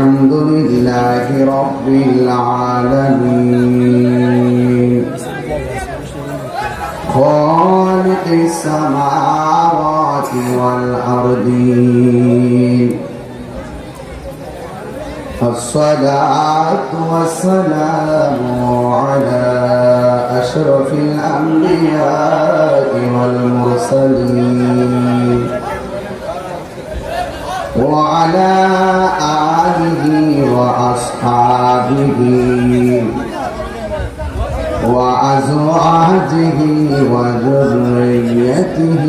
الحمد لله رب العالمين. خالق السماوات والأرضين. الصلاة والسلام على أشرف الأنبياء والمرسلين. وعلى آله وأصحابه وأزواجه وذريته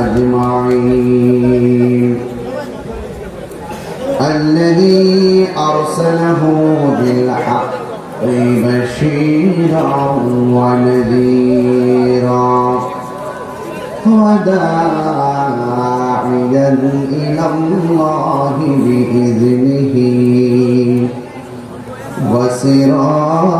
أجمعين. الذي أرسله بالحق بشيرا ونذيرا. وداعيا إلى الله بإذنه وسراجا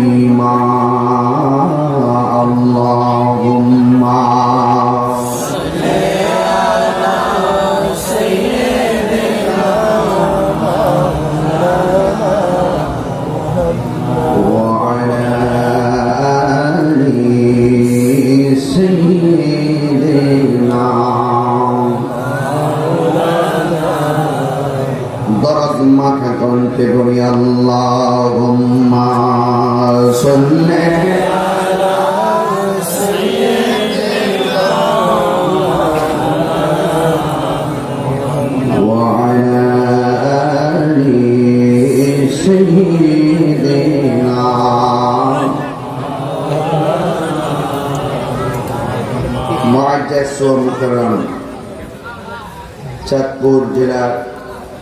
চাঁদপুর জেলার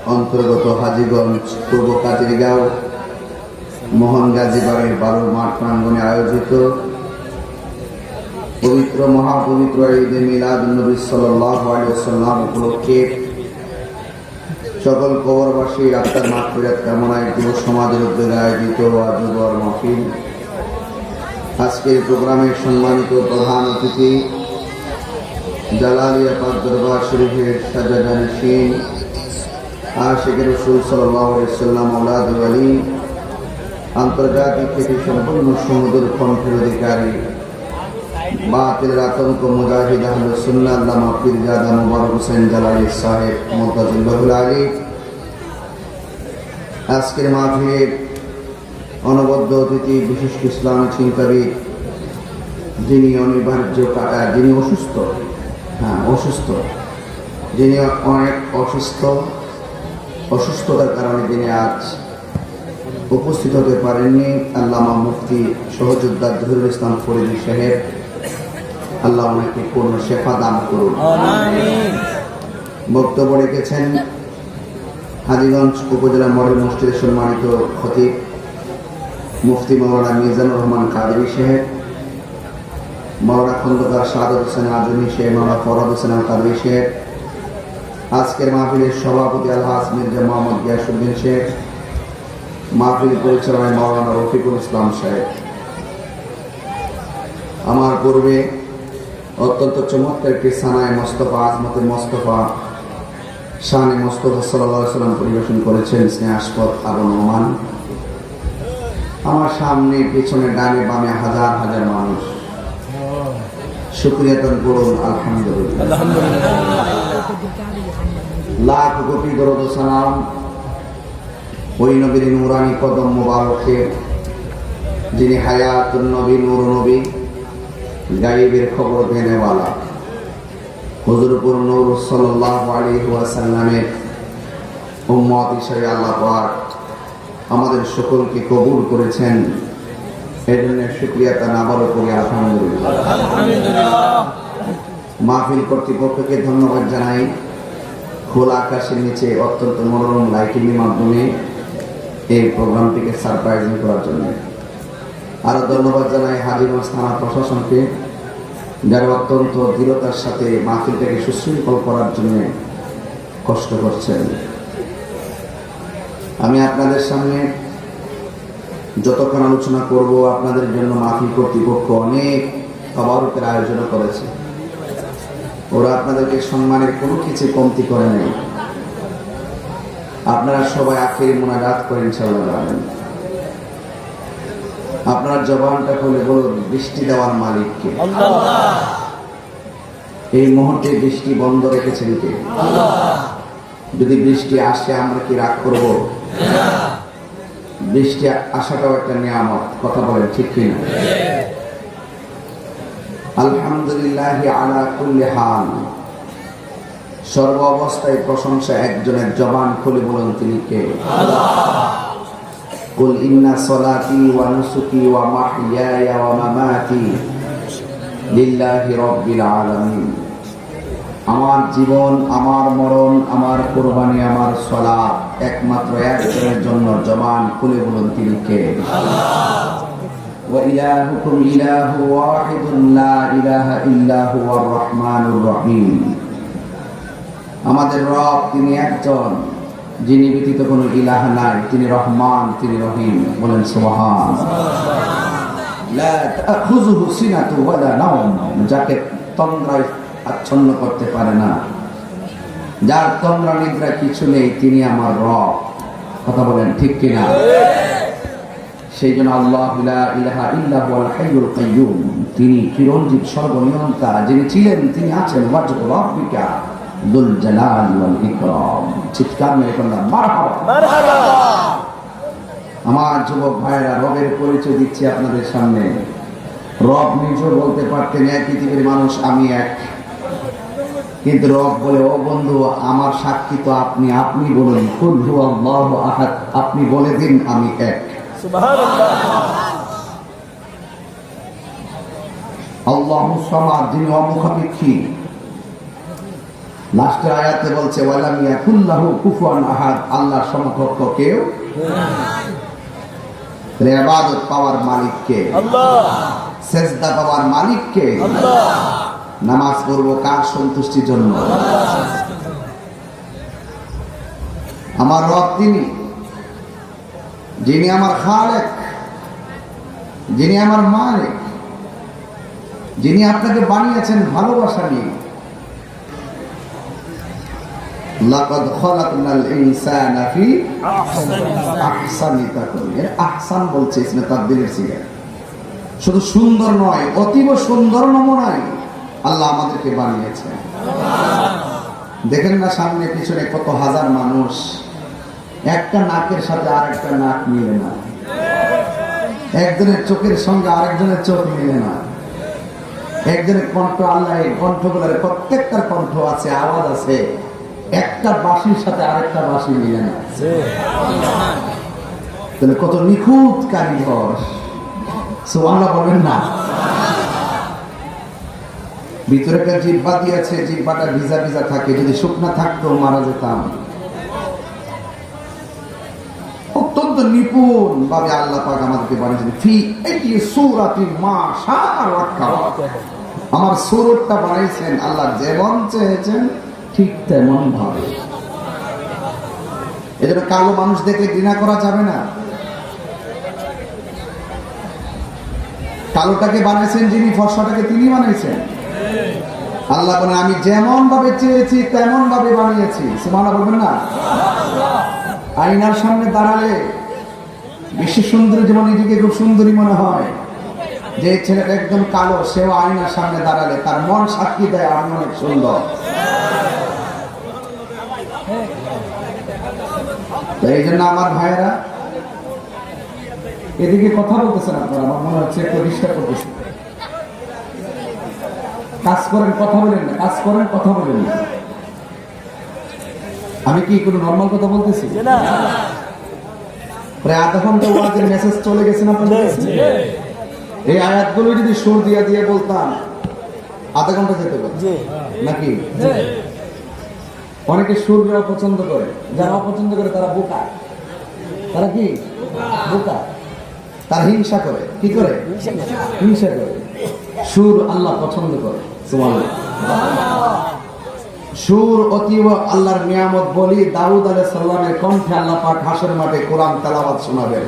অন্তর্গত হাজিগঞ্জ, পূর্ব কাতিরগাঁও মোহন গাজীবাড়ির বারো মাঠ প্রাঙ্গনে আয়োজিত পবিত্র মহাপবিত্র ঈদে মিলাদ নবী সাল্লাম উপলক্ষে সকল কবরবাসী আত্মার মাতৃরাত কামনায় যুব সমাজের উদ্যোগে আয়োজিত আজকের প্রোগ্রামের সম্মানিত প্রধান অতিথি জালালিয়া পাক দরবার শরীফের সাজাদান সিং আশেখ রসুল সাল্লাম আউলাদ আলী, আন্তর্জাতিক থেকে সম্পূর্ণ সমুদ্র কণ্ঠের অধিকারী। বাতিলের আতঙ্ক মুজাহিদ আহমদ সুন্নাল্লামা পীরজাদা মুবারক হোসেন জালালি সাহেব মোতাজুল্লাহুল আলী। আজকের মাহফিলের অনবদ্য অতিথি, বিশিষ্ট ইসলামিক চিন্তাবিদ যিনি অনিবার্য যিনি অসুস্থ হ্যাঁ অসুস্থ। যিনি অনেক অসুস্থ অসুস্থতার কারণে তিনি আজ উপস্থিত হতে পারেননি আল্লামা মুফতি সহযোদ্ধা জহিরুল ইসলাম ফরিদি সাহেব আল্লাহ ওনাকে পূর্ণ শেফা দান করুন। বক্তব্য রেখেছেন হাজিগঞ্জ উপজেলা মডেল মসজিদের সম্মানিত খতিব মুফতি মৌলানা মিজানুর রহমান কাদরি সাহেব। মৌলানা খন্দকার সাদত হোসেন আজমি শেখ মৌলানা ফরদ হোসেন কাদরি শেখ। আজকের মাহফিলের সভাপতি আলহাজ মির্জা মোহাম্মদ গিয়াসুদ্দিন শেখ। মাহফিল পরিচালনায় মৌলানা রফিকুল ইসলাম সাহেব। আমার পূর্বে অত্যন্ত চমৎকার একটি সানায় মোস্তফা আজমতে মোস্তফা শাহানি মোস্তফা সাল্লাহ সাল্লাম পরিবেশন করেছেন স্নেহাস্পদ আবু নোমান। আমার সামনে, পেছনে, ডানে, বামে হাজার হাজার মানুষ। শুক্রিয়াতন করুন আলহামদুলিল্লাহ। লাখ কোটি দরদ সালাম ওই নবীর নুরানি কদম মোবারকে যিনি হায়াতুন নবী নূর নবী গাইবের খবর দেনেওয়ালা। হজরপুর নূর সাল্লাহ আলী ওয়াসাল্লামের উম্মত হিসেবে আল্লাহ পাক আমাদের সকলকে কবুল করেছেন। এই জন্য শুক্রিয়া তার আবারও করি আলহামদুলিল্লাহ। মাহফিল কর্তৃপক্ষকে ধন্যবাদ জানাই। খোলা আকাশের নিচে অত্যন্ত মনোরম লাইটিং এর মাধ্যমে এই প্রোগ্রামটিকে সারপ্রাইজিং করার জন্য। আরও ধন্যবাদ জানাই হাজিগঞ্জ থানা প্রশাসনকে যারা অত্যন্ত দৃঢ়তার সাথে মাহফিলটাকে সুশৃঙ্খল করার জন্য কষ্ট করছেন। আমি আপনাদের সামনে যতক্ষণ আলোচনা করব, আপনাদের জন্য মাহফিল কর্তৃপক্ষ অনেক খাবারকের আয়োজন করেছে। ওরা আপনাদেরকে সম্মানের কোনো কিছু কমতি করে নেই। আপনারা সবাই আখেরি মোনাজাত করেন আপনার জবানটা খুলে বলুন, বৃষ্টি দেওয়ার মালিককে। এই মুহূর্তে বৃষ্টি বন্ধ রেখেছেন কে? যদি বৃষ্টি আসে, আমরা কি রাগ করব? বৃষ্টি আসাটাও একটা নিয়ামত, কথা বলেন ঠিক কিনা? আলহামদুলিল্লাহ আলা সর্ব অবস্থায় প্রশংসা একজনের জবান খুলে বলুন তিনি কে? কুল ইন্না সলাতি ওয়া নুসুকি ওয়া ওয়া মামাতি লিল্লাহি রাব্বিল আলামিন। আমার জীবন, আমার মরণ, আমার কোরবানি, আমার সলাত একমাত্র একজনের জন্য জবান খুলে বলুন তিনি কে وإلهكم إله واحد لا إله إلا هو الرحمن الرحيم আমাদের রব তিনি একজন যিনি ব্যতীত কোনো ইলাহ নাই তিনি রহমান তিনি রহিম বলেন সুবহান লা তাখুযুহু সিনাতু ওয়ালা নাওম যাকে তন্দ্রায় আচ্ছন্ন করতে পারে না যার তন্দ্রা নিদ্রা কিছু নেই, তিনি আমার রব। কথা বলেন ঠিক কিনা? সেই জন্য আল্লাহ তিনি সর্বনিয়ন্তা, যিনি ছিলেন, তিনি আছেন চিৎকার আমার যুবক ভাইরা রবের পরিচয় দিচ্ছি আপনাদের সামনে। রব নিজেও বলতে পারতেন এক পৃথিবীর মানুষ, আমি এক। কিন্তু রব বলে ও বন্ধু আমার সাক্ষী তো আপনি আপনি বলুন কুল হুয়া আল্লাহু আহাদ আপনি বলে দিন আমি এক। আল্লাহ সমাদ যিনি অমুখাপেক্ষী। লাস্টের আয়াতে বলছে ওয়ালাম ইয়াকুল্লাহু কুফুয়ান আহাদ আল্লাহর সমকক্ষ কেউ তাহলে ইবাদত পাওয়ার সেজদা পাওয়ার মালিককে নামাজ পড়ব কার সন্তুষ্টির জন্য? আমার রব তিনি। যিনি আমার খালেক, যিনি আমার মালিক, যিনি আপনাকে বানিয়েছেন ভালোবাসা নিয়ে। শুধু সুন্দর নয়, অতীব সুন্দর নমুনায় আল্লাহ আমাদেরকে বানিয়েছেন। দেখেন না সামনে পিছনে কত হাজার মানুষ। একটা নাকের সাথে আরেকটা নাক মিলে না। একজনের চোখের সঙ্গে আরেকজনের চোখ মিলে না। একজনের কণ্ঠ আল্লাহ এই কণ্ঠগুলোর প্রত্যেকটার কণ্ঠ আছে, আওয়াজ আছে। একটা বাঁশির সাথে আরেকটা বাঁশি মিলে না। তাহলে কত নিখুঁত কারিগর সুবহানাল্লাহ বলেন না। ভিতরে একটা জিব্বা দিয়েছে জিব্বাটা ভিজা ভিজা থাকে, যদি শুকনা থাকতো মারা যেতাম। অত্যন্ত নিপুণ ভাবে আল্লাহ পাক আমাদেরকে বানিয়েছেন। ফি এটি সূরাতি মা আমার সুরতটা বানাইছেন, আল্লাহ যেমন চেয়েছেন, ঠিক তেমন ভাবে এজন্য কালো মানুষ দেখলে ঘৃণা করা যাবে না। কালোটাকে বানাইছেন যিনি ফর্সাটাকে তিনি বানাইছেন। আল্লাহ বলে আমি যেমন ভাবে চেয়েছি তেমন ভাবে বানিয়েছি। সুমানা বলবেন না? আয়নার সামনে দাঁড়ালে বিশ্ব সুন্দরী যেমন নিজেকে খুব সুন্দরী মনে হয়। যে ছেলেটা একদম কালো, সেও আয়নার সামনে দাঁড়ালে তার মন সাক্ষী দেয় আমি অনেক সুন্দর। এই জন্য আমার ভাইয়েরা, এদিকে কথা বলতেছেন আপনারা, আমার মনে হচ্ছে প্রতিষ্ঠা করতেছেন। কাজ করেন কথা বলেন না কাজ করেন কথা বলেন না। আমি কি কোনো নর্মাল কথা বলতেছি? প্রায় আধা ঘণ্টা ওয়াজের মেসেজ চলে গেছে না এই আয়াতগুলো যদি সুর দিয়ে দিয়ে বলতাম আধা ঘণ্টা যেতে পারে নাকি? অনেকে সুরকে অপছন্দ করে যারা অপছন্দ করে তারা বোকা। তারা কি? বোকা। তারা হিংসা করে। কি করে। হিংসা করে। সুর আল্লাহ পছন্দ করে। সুর অতীব আল্লাহর নিয়ামত বলি দাউদ আলাইহিস সালামের কণ্ঠে আল্লাহ পাক হাসর মাঠে কোরআন তেলাওয়াত শোনাবেন।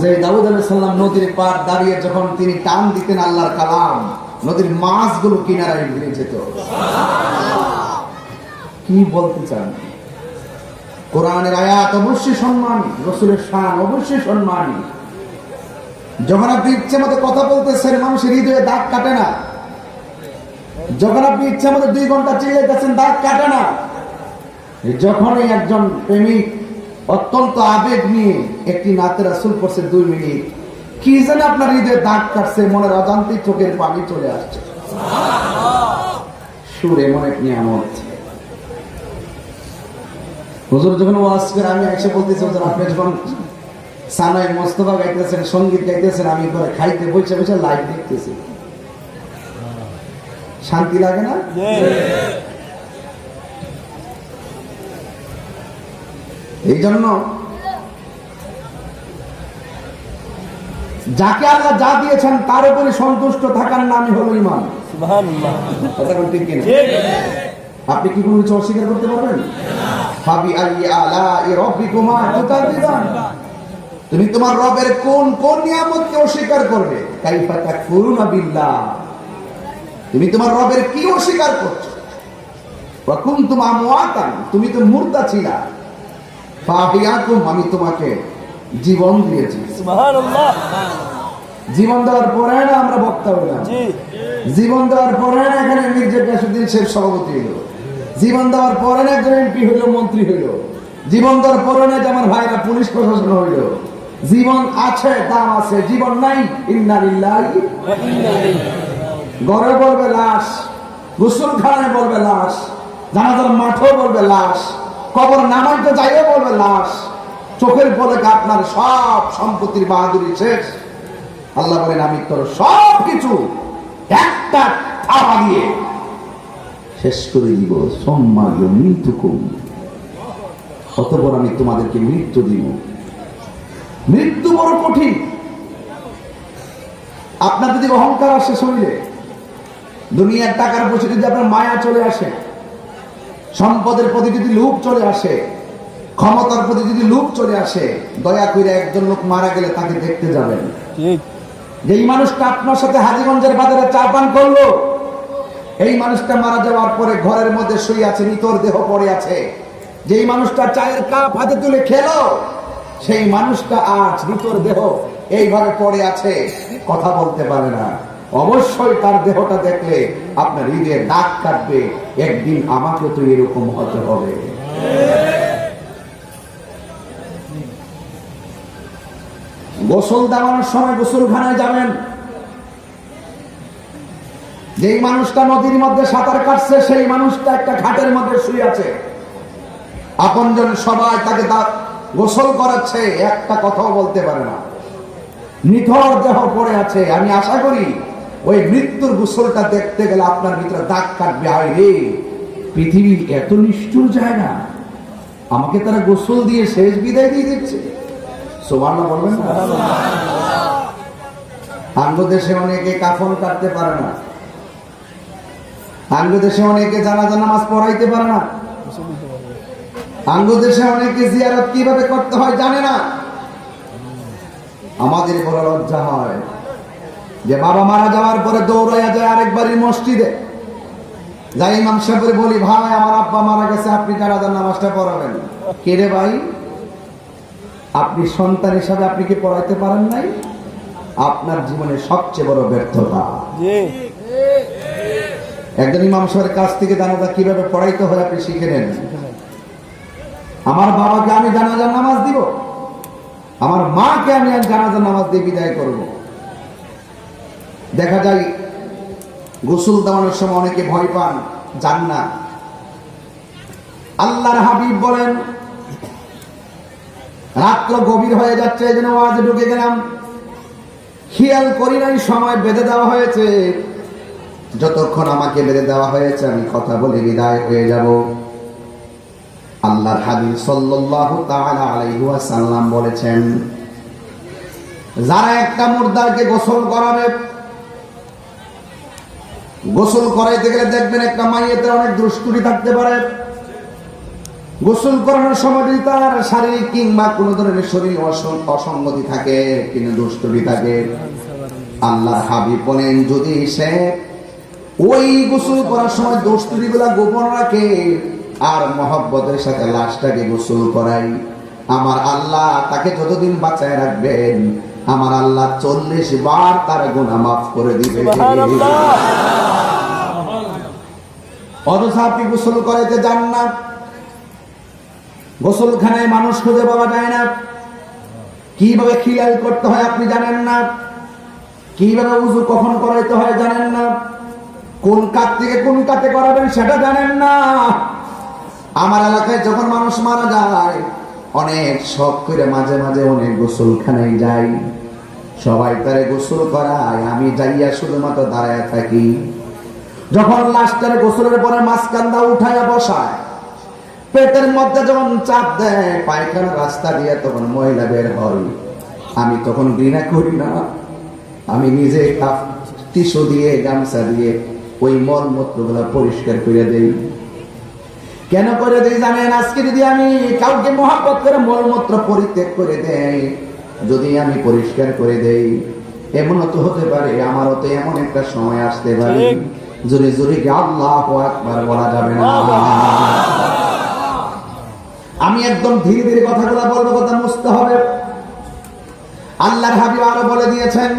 যে দাউদ আলাইহিস সালাম নদীর পার দাঁড়িয়ে যখন তিনি টান দিতেন আল্লাহর কালাম নদীর মাছগুলো কিনারায় ভিড়ে যেত। কি বলতে চান? কোরআনের আয়াত অবশ্যই সম্মানী রসুলের শান অবশ্যই সম্মানী। যখন আপনি ইচ্ছে মতো কথা বলতেছেন, মানুষের হৃদয়ে দাগ কাটে না। যখন আপনি ইচ্ছে মতো দুই ঘণ্টা চিল্লাইতেছেন দাগ কাটে না। যখনই একজন প্রেমিক অত্যন্ত আবেগ নিয়ে একটি নাতে রাসুল করছে দুই মিনিট, কি যেন আপনার হৃদয়ে দাগ কাটছে, মনের অজান্তিক চোখের পানি চলে আসছে। সুর এমন এক নিয়ামত। হুজুর, যখন ওয়াজ করে আমি এসে বলতেছি আপনি যখন সানাই মোস্তফা গাইতেছেন সংগীত গাইতেছেন আমি করে খাইতে বসে বসে লাইভ দেখতেছি। শান্তি লাগে না? এই জন্য যাকে আল্লাহ যা দিয়েছেন তার উপরে সন্তুষ্ট থাকার নামই হলো ইমান আপনি কি কোনো কিছু অস্বীকার করতে পারবেন? ফাবি আই আলা ই রব্বিকুমা তুকাযিবান। তুমি তোমার রবের কোন কোন নিয়ামতকে অস্বীকার করবে? কাইফা তাকফুরুনা বিল্লাহ। তুমি তোমার রবের কি অস্বীকার করছ? ওয়া কুনতুম আমওয়াতান তুমি তো মুর্দা ছিলা। ফাহিয়াকুম আমি তোমাকে জীবন দিয়েছি। জীবন দেওয়ার পরে না আমরা বক্তা হইলাম জীবন দেওয়ার পরে না এখানে মির্জা কাসুদ্দিন শেখ সভাপতি হইল। জীবন দেওয়ার পরে না একজন এমপি হইল মন্ত্রী হইল। জীবন দেওয়ার পরে না যে আমার ভাইরা পুলিশ প্রশাসন হইল। জীবন আছে, দাম আছে, জীবন নাই ইন্নালিল্লাহি ঘরে বলবে লাশ, গোসলখানায় বলবে লাশ, জানাজার মাঠেও বলবে লাশ, কবর নামাইতে যাইও বলবে লাশ, চোখের পলে আপনার সব সম্পত্তির বাহাদুরি শেষ। আল্লাহ বলেন, আমি তোর সব কিছু একটা থাবা দিয়ে শেষ করে দিব। সম্মাগ্য মৃত্যু কম অতপর আমি তোমাদেরকে মৃত্যু দিব। মৃত্যু বড় কঠিন। আপনার যদি অহংকার আসে শরীরে দুনিয়ার টাকার পয়সা যদি আপনার মায়া চলে আসে সম্পদের প্রতি যদি লোভ চলে আসে ক্ষমতার প্রতি যদি লোভ চলে আসে দয়া করে একজন লোক মারা গেলে তাকে দেখতে যাবেন। যেই মানুষটা আপনার সাথে হাজিগঞ্জের বাজারে চা পান করল এই মানুষটা মারা যাওয়ার পরে ঘরের মধ্যে শুয়ে আছে নিতর দেহ পড়ে আছে। যেই মানুষটা চায়ের কাপ হাতে তুলে খেলো সেই মানুষটা আজ নিতর দেহ, এইভাবে পড়ে আছে, কথা বলতে পারে না। অবশ্যই তার দেহটা দেখলে আপনার হৃদয়ে দাগ কাটবে, একদিন আমাকে তো এরকম হতে হবে। গোসল দেওয়ানোর সময় গোসলখানায় যাবেন। যেই মানুষটা নদীর মধ্যে সাঁতার কাটছে, সেই মানুষটা একটা ঘাটের মধ্যে শুয়ে আছে। আপনজন সবাই তাকে গোসল করাচ্ছে, একটা কথাও বলতে পারে না। নিথর দেহ পড়ে আছে, আমি আশা করি ওই মৃত্যুর গোসলটা দেখতে গেলে আপনার ভিতরে দাগ কাটবে। হয় রে পৃথিবী এত নিষ্ঠুর যায় না। আমাকে তারা গোসল দিয়ে শেষ বিদায় দিয়ে দিচ্ছে। সোমান্না বলবেন অনেকে কাফন কাটতে পারে না। আঙ্গ দেশে অনেকে জানাজা নামাজ পড়াইতে পারে না। আঙ্গ দেশে অনেকে জিয়ারত কীভাবে করতে হয় জানে না। আমাদের বড় লজ্জা হয় যে বাবা মারা যাওয়ার পরে দৌড়াইয়া যায় আরেকবারই মসজিদে। যাই ইমাম সাহেবের বলি ভাই আমার আব্বা মারা গেছে আপনি জানাজার নামাজটা পড়াবেন। কে রে ভাই? আপনি সন্তান হিসাবে আপনি কি পড়াইতে পারেন নাই? আপনার জীবনে সবচেয়ে বড় ব্যর্থতা। একজন ইমাম সাহেবের কাছ থেকে জানাজা কীভাবে পড়াইতে হয় আপনি শিখে নেন। আমার বাবাকে আমি জানাজার নামাজ দিব। আমার মাকে আমি আজ জানাজার নামাজ দিয়ে বিদায় করব। দেখা যায়, গোসল দেওয়ানোর সময় অনেকে ভয় পান, যান না। আল্লাহর হাবিব বলেন, রাত্র গভীর হয়ে যাচ্ছে, এই জন্য আওয়াজে ঢুকে গেলাম। খেয়াল করি নাই, সময় বেঁধে দেওয়া হয়েছে। যতক্ষণ আমাকে বেঁধে দেওয়া হয়েছে, আমি কথা বলে বিদায় হয়ে যাব। আল্লাহর হাবিব সাল্লাল্লাহু তাআলা আলাইহি ওয়াসাল্লাম বলেছেন, যারা একটা গোসল করাবে, গোসল করাইতে গেলে দেখবেন একটা অনেক থাকতে পারে। গোসল করানোর সময় যদি তার শারীরিক কিংবা কোনো ধরনের শরীর অসঙ্গতি থাকে কিন্তু থাকে আল্লাহ হাবিব বলেন, যদি সে ওই গোসল করার সময় দোস্তুরি গুলা গোপন রাখে আর মহব্বতের সাথে লাশটাকে গোসল করাই। আমার আল্লাহ তাকে যতদিন বাঁচায় রাখবেন আমার আল্লাহ চল্লিশ বার তার গুণা মাফ করে দিবে। অথচ আপনি গোসল করাইতে যান না। গোসলখানায় মানুষ খুঁজে পাওয়া যায় না। কীভাবে খিয়াল করতে হয় আপনি জানেন না। কীভাবে উজু কখন করাইতে হয় জানেন না। কোন কাত থেকে কোন কাতে করাবেন সেটা জানেন না। আমার এলাকায় যখন মানুষ মারা যায়, অনেক শখ করে মাঝে মাঝে অনেক গোসলখানায় যাই। সবাই তারে গোসল করায়, আমি যাইয়া শুধুমাত্র দাঁড়ায় থাকি। যখন লাস্টারে গোসলের পরে মাঝকান্দা উঠাইয়া বসায়, পেটের মধ্যে যখন চাপ দেয় পায়খানা রাস্তা দিয়ে তখন মহিলা বের হয়। আমি তখন ঘৃণা করি না। আমি নিজে টিস্যু দিয়ে, গামছা দিয়ে ওই মল মূত্রগুলা পরিষ্কার করে দেই। কেন করে দেই জানেন? আজকে যদি আমি কাউকে মহাপত করে মলমূত্র পরিত্যাগ করে দেই যদি আমি পরিষ্কার করে দেই এমন তো হতে পারে আমারও তো এমন একটা সময় আসতে পারে। জোরে জোরে আল্লাহ একবার বলা যাবে না? আমি একদম ধীরে ধীরে কথাগুলো বলব কথা মুছতে হবে। আল্লাহর হাবিব আরও বলে দিয়েছেন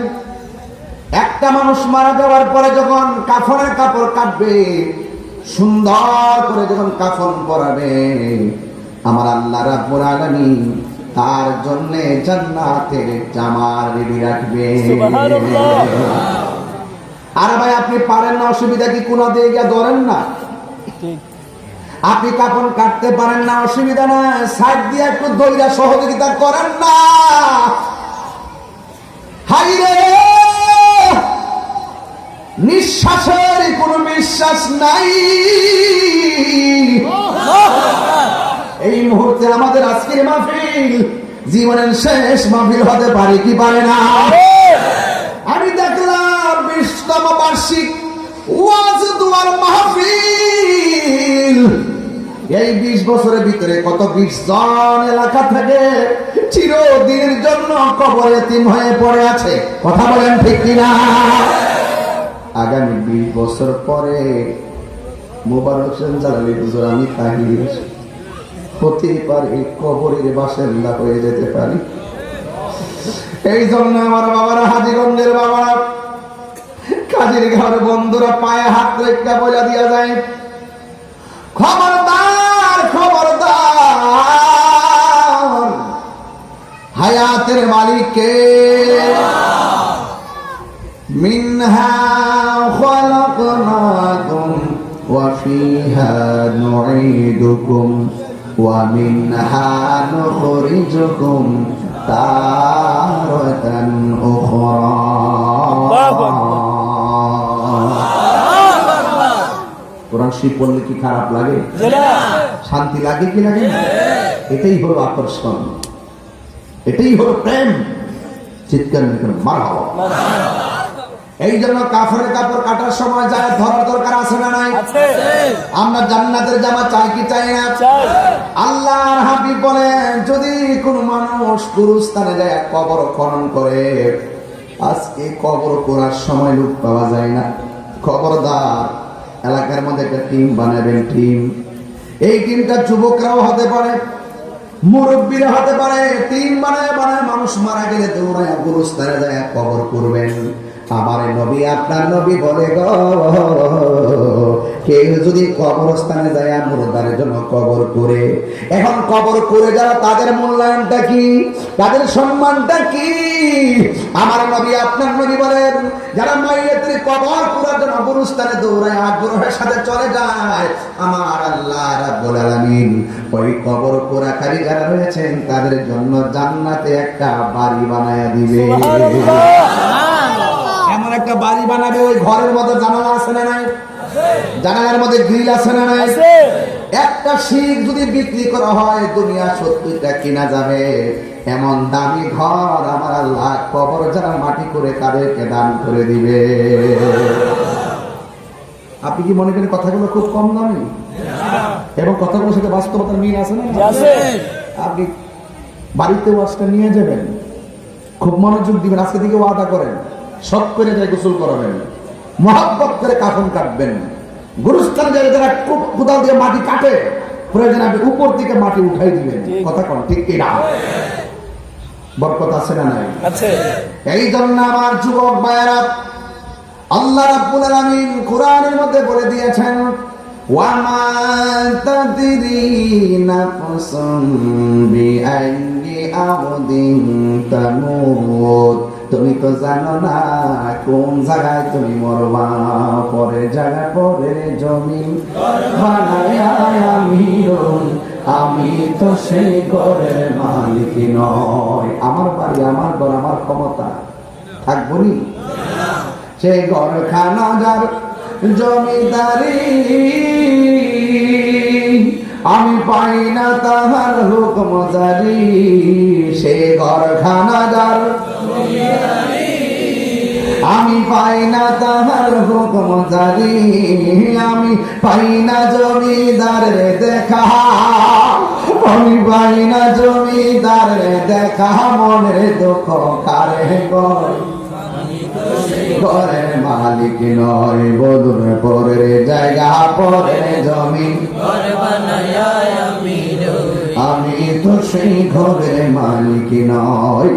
একটা মানুষ মারা যাওয়ার পরে যখন কাফনের কাপড় কাটবে সুন্দর করে যখন কাফন পরাবে আমার আল্লাহ রাব্বুল আলামিন তার জন্য জান্নাতের জামার রেডি রাখবে। আর ভাই আপনি পারেন না অসুবিধা কি? কোনা দিয়ে গিয়ে ধরেন না। আপনি কাপন কাটতে পারেন না অসুবিধা না। সাইড দিয়ে একটু দইরা সহযোগিতা করেন না। হাই রে নিঃশ্বাসের কোন বিশ্বাস নাই। এই মুহূর্তে আমাদের আজকের মাহফিল জীবনের শেষ মাহফিল হতে পারে কি পারে না? আমি দেখলাম বিশতম বার্ষিক ওয়াজ দুয়ার মাহফিল। এই বিশ বছরের ভিতরে কত বিশ জন এলাকা থেকে চিরদিনের জন্য কবরে তিন হয়ে পড়ে আছে। কথা বলেন ঠিক কিনা? আগামী বিশ বছর পরে মোবারক হোসেন জালালি হুজুর, আমি তাহির হতে পারে কবরের বাসিন্দা হয়ে যেতে পারি। এই জন্য আমার বাবারা, হাজিগঞ্জের বাবারা কাজের ঘর বন্ধুরা, পায়ে হাত রেখা বোঝা দিয়া যায়, খবরদার খবরদার, হায়াতের মালিককে মিনহা وفيها نعيدكم ومنها نخرجكم تارة أخرى কোরআন শরীফ পড়লে কি খারাপ লাগে জেলা শান্তি লাগে কি লাগে না? এটাই হলো আকর্ষণ এটাই হলো প্রেম চিৎকার মিটন মার এই জন্য কাফরের কাপড় কাটার সময় যায় ধরার দরকার আছে না নাই? আমরা জান্নাতের জামা চাই কি চাই না? চাই। আল্লাহর হাবিব বলেন যদি কোন মানুষ গুরুস্থানে যায় কবর খনন করে আজকে কবর করার সময় লোক পাওয়া যায় না। খবরদার এলাকার মধ্যে একটা টিম বানাবেন টিম। এই টিমটা যুবকরাও হতে পারে মুরব্বীরা হতে পারে টিম বানায় বানায় মানুষ মারা গেলে দৌড়ায় গুরুস্থানে যায় কবর করবেন। আমার নবী আপনার নবী বলে গো। কেউ যদি কবরস্থানে যায় মুরদারের জন্য কবর করে, এখন কবর করে যারা তাদের মূল্যায়নটা কি? তাদের সম্মানটা কি? আমার নবী আপনার নবী বলেন, যারা মাইয়াতের কবর করার জন্য গুরুস্থানে দৌড়ায় আগ্রহের সাথে চলে যায়, আমার আল্লাহ রাব্বুল আলামিন ওই কবর কোরাকারী যারা রয়েছেন, তাদের জন্য জান্নাতে একটা বাড়ি বানায়া দিবে। এমন একটা বাড়ি বানাবে ওই ঘরের মধ্যে জানালা আছে না নাই? জানালার মধ্যে গ্রিল আছে না নাই? একটা শিখ যদি বিক্রি করা হয় দুনিয়া সত্যিটা কিনা যাবে? এমন দামি ঘর আমার আল্লাহ কবর যারা মাটি করে তাদেরকে দান করে দিবে। আপনি কি মনে করেন কথাগুলো খুব কম দামি? এবং কথাগুলোর সাথে বাস্তবতার মিল আছে না আপনি বাড়িতে ওয়াজটা নিয়ে যাবেন। খুব মনোযোগ দিবেন আজকে থেকে ওয়াদা করেন। সব করে যায় গোসল করাবেন। মহাব্বত করে কাফন কাটবেন। গুরুস্থান যায় যারা কোদাল দিয়ে মাটি কাটে প্রয়োজন আপনি উপর দিকে মাটি উঠাই দিবেন। কথা কন ঠিক কিনা বরকত আছে না নাই? এই জন্য আমার যুবক ভাইয়েরা আল্লাহ রাব্বুল আলামিন কোরআনের মধ্যে বলে দিয়েছেন ওয়ামা তাদরি নাফসুম বিআইয়ি আরদিন তামুত। তুমি তো জানো না কোন জায়গায় তুমি মরবা? পরে জায়গা, পরে বানায়া আমি আমি তো সেই ঘরের মালিক নয় আমার বাড়ি, আমার ঘর, আমার ক্ষমতা। থাকব নি? সেই ঘর খানা যার জমিদারি, আমি পাই না তাহার হুকম জারি। সে ঘর খানা যার আমি পাই না তাহার হুকম জারি আমি পাই না জমিদারের দেখা। আমি পাই না জমিদারের দেখা, মনের দুঃখ কারে ঘরের মালিক নয় বদুর পরের জায়গা, পরের জমি। তো সেই ঘরের মালিক নয়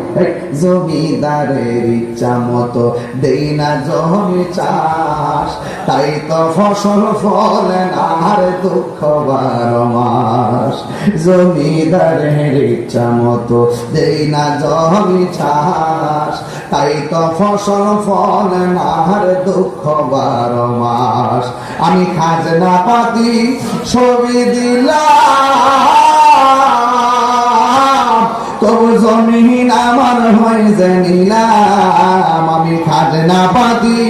জমিদারের ইচ্ছা মতো দেই না জমি চাষ। তাই তো ফসল ফলে আর দুঃখ বারো মাস। জমিদারের ইচ্ছা মতো দেই না জমি চাষ। তাই তো ফসল ফলে আর দুঃখ বারো মাস। আমি খাজনা পাতি ছবি দিলাম। তবু জমিন আমার হয়ে জানিলাম নিলাম আমি খাজনা পাতি।